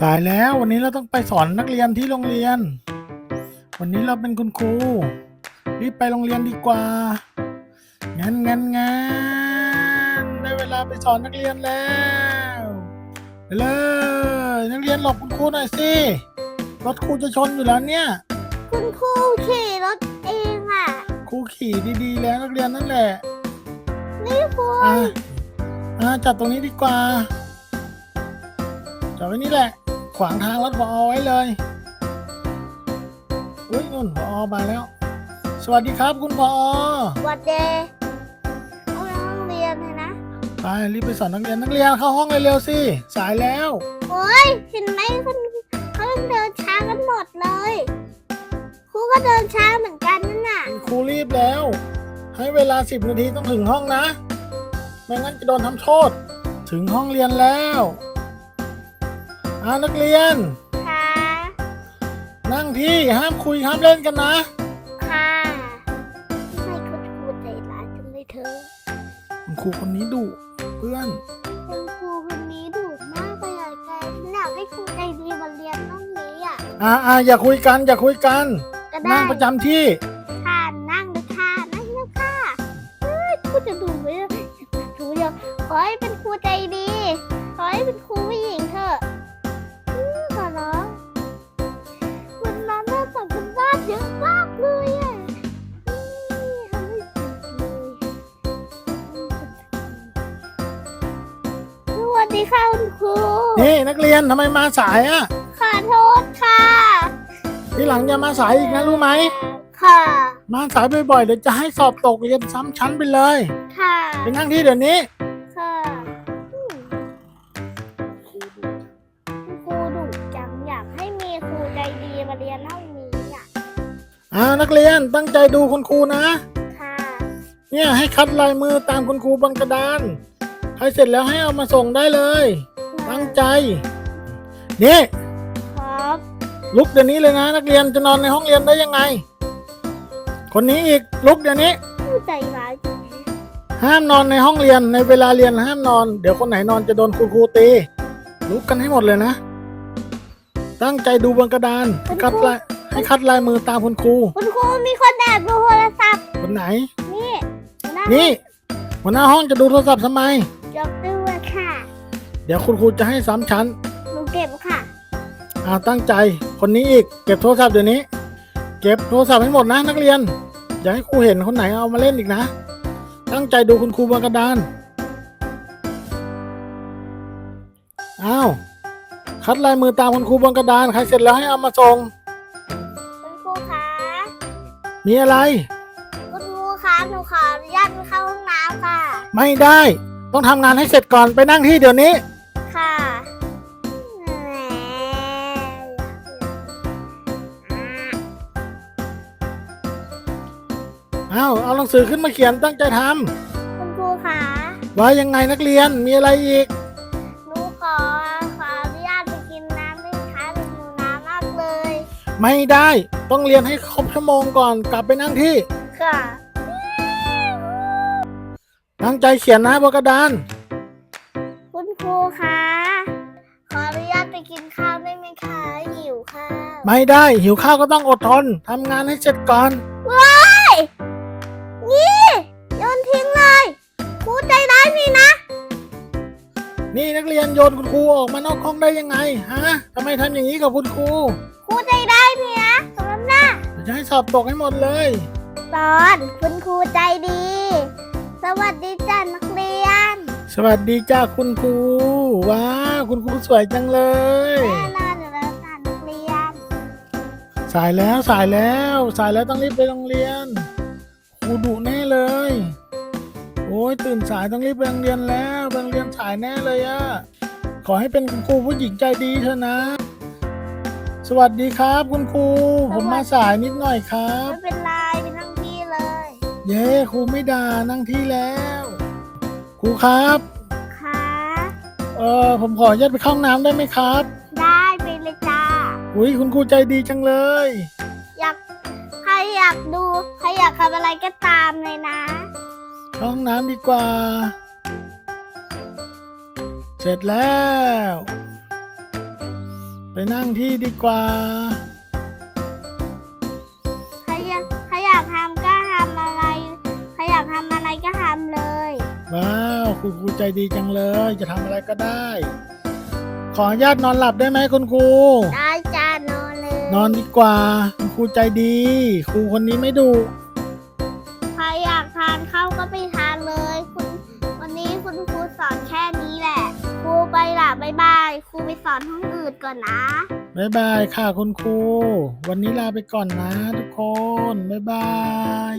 สายแล้ววันนี้เราต้องไปสอนนักเรียนที่โรงเรียน วันนี้เราเป็นคุณครูรีบไปโรงเรียนดีกว่างั้นงั้นงั้นได้เวลาไปสอนนักเรียนแล้วไปเลยนักเรียนหลบคุณครูหน่อยสิรถครูจะชนอยู่แล้วเนี่ย คุณครูขี่รถเองอะครูขี่ดีๆ แล้วนักเรียนนั่นแหละนี่ครูอะอะจัดตรงนี้ดีกว่า จอดไว้นี่แหละ ขวางทางรถพอไว้เลยอุ้ยนุ่นพอมาแล้ว สวัสดีครับคุณพอวัดเดย์เอาไปห้องเรียนเลยนะ ไปรีบไปสอนนักเรียนนักเรียนเข้าห้องเร็วๆสิสายแล้ว โอ้ยเห็นไหมคุณเขาต้องเดินช้ากันหมดเลยครูก็เดินช้าเหมือนกันนั่นน่ะ ครูรีบแล้ว ให้เวลาสิบนาทีต้องถึงห้องนะ ไม่งั้นจะโดนทำโทษ ถึงห้องเรียนแล้ว อ่านักเรียน ค่ะ นั่งที่ห้ามคุยห้ามเล่นกันนะ ค่ะไม่คุณครูใจร้ายจังเลยเธอคุณครูคนนี้ดุเพื่อน คุณครูคนนี้ดุมากเลยอะแกฉันอยากให้ครูใจดีมาเรียนห้องนี้อะอ่าอ่าอย่าคุยกัน อย่าคุยกัน ก็ได้นั่งประจำที่ ค่ะนั่งเลยค่ะนั่งเลยค่ะเฮ้ยครูจะดูไหมครูเดียวขอให้เป็นครูใจดี ขอให้เป็นครูผู้หญิงเถอะ นี่นักเรียนทำไมมาสายอะ ขอโทษค่ะ ทีหลังอย่ามาสายอีกนะรู้ไหม ค่ะ มาสายบ่อยๆเดี๋ยวจะให้สอบตกเรียนซ้ำชั้นไปเลยค่ะ ไปนั่งที่เดี๋ยวนี้ ค่ะอืมคุณครูดุจังอยากให้มีครูใจดีมาเรียนห้องนี้อะ อ่านักเรียนตั้งใจดูคุณครูนะ ค่ะ เนี่ยให้คัดลายมือตามคุณครูบนกระดาน ใครเสร็จแล้วให้เอามาส่งได้เลย ตั้งใจ นี่ ครับ ลุกเดี๋ยวนี้เลยนะ นักเรียนจะนอนในห้องเรียนได้ยังไง คนนี้อีกลุกเดี๋ยวนี้ ผู้ใจร้ายจังห้ามนอนในห้องเรียนในเวลาเรียนห้ามนอน เดี๋ยวคนไหนนอนจะโดนคุณครูตีลุกกันให้หมดเลยนะ ตั้งใจดูบนกระดานให้คัดลายให้คัดลายมือตามคุณครู คุณครูมีคนแอบดูโทรศัพท์คนไหน นี่หัวหานี่หัวหน้าห้องจะดูโทรศัพท์ทำไมยกด้วยค่ะ เดี๋ยวคุณครูจะให้ซ้ำชั้น หนูเก็บค่ะ อ่าตั้งใจคนนี้อีกเก็บโทรศัพท์เดี๋ยวนี้ เก็บโทรศัพท์ให้หมดนะนักเรียน อย่าให้ครูเห็นคนไหนเอามาเล่นอีกนะ ตั้งใจดูคุณครูบนกระดานอ้าวคัดลายมือตามคุณครูบนกระดานใครเสร็จแล้วให้เอามาส่งคุณครูคะมีอะไร คุณครูคะหนูขออนุญาตไปเข้าห้องน้ำค่ะ ไม่ได้ ต้องทำงานให้เสร็จก่อนไปนั่งที่เดี๋ยวนี้ อ้าวเอาหนังสือขึ้นมาเขียนตั้งใจทำคุณครูคะว่ายังไงนักเรียนมีอะไรอีก หนูขอขออนุญาตไปกินน้ำได้ไหมคะหนูหิวน้ำมากเลยไม่ได้ต้องเรียนให้ครบชั่วโมงก่อนกลับไปนั่งที่ ค่ะตั้งใจเขียนนะบนกระดาน คุณครูคะขออนุญาตไปกินข้าวได้ไหมคะหิวค่ะไม่ได้หิวข้าวก็ต้องอดทนทำงานให้เสร็จก่อน ว้า นี่นักเรียนโยนคุณครูออกมานอกห้องได้ยังไงฮะทำไมทำอย่างนี้กับคุณครูครูใจร้ายนี่นะสมน้ำหน้าเดี๋ยวจะให้สอบตกให้หมดเลย ตอนคุณครูใจดี สวัสดีจ้านักเรียนสวัสดีจ้าคุณครูว้าวคุณครูสวยจังเลย แน่นอนอยู่แล้วจ้านักเรียน สายแล้วสายแล้ว สายแล้วต้องรีบไปโรงเรียนครูดุแน่เลย โอ้ยตื่นสายต้องรีบไปโรงเรียนแล้วไปโรงเรียนสายแน่เลยอะขอให้เป็นคุณครูผู้หญิงใจดีเถอะนะ สวัสดีครับ คุณครูผมมาสายนิดหน่อยครับ ไม่เป็นไรเป็นทั้งพี่เลย เย้ครูไม่ด่านั่งที่แล้ว ครูครับค่ะเออผมขออนุญาตไปเข้าห้องน้ำได้ไหมครับ ได้ไปเลยจ้าอุ้ยคุณครูใจดีจังเลย อยากใครอยากดูใครอยากทำอะไรก็ตามเลยนะเข้า ห้องน้ำดีกว่า เสร็จแล้ว ไปนั่งที่ดีกว่า ใครอยากใครอยากทำก็ทำอะไร ใครอยากทำอะไรก็ทำเลย ว้าวคุณครูใจดีจังเลย จะทำอะไรก็ได้ ขออนุญาตนอนหลับได้ไหมคุณครู ได้จ้านอนเลย นอนดีกว่า คุณครูใจดี ครูคนนี้ไม่ดุ บ๊ายบาย ครูไปสอนห้องอื่นก่อนนะบ๊ายบายค่ะคุณครู วันนี้ลาไปก่อนนะทุกคน บ๊ายบาย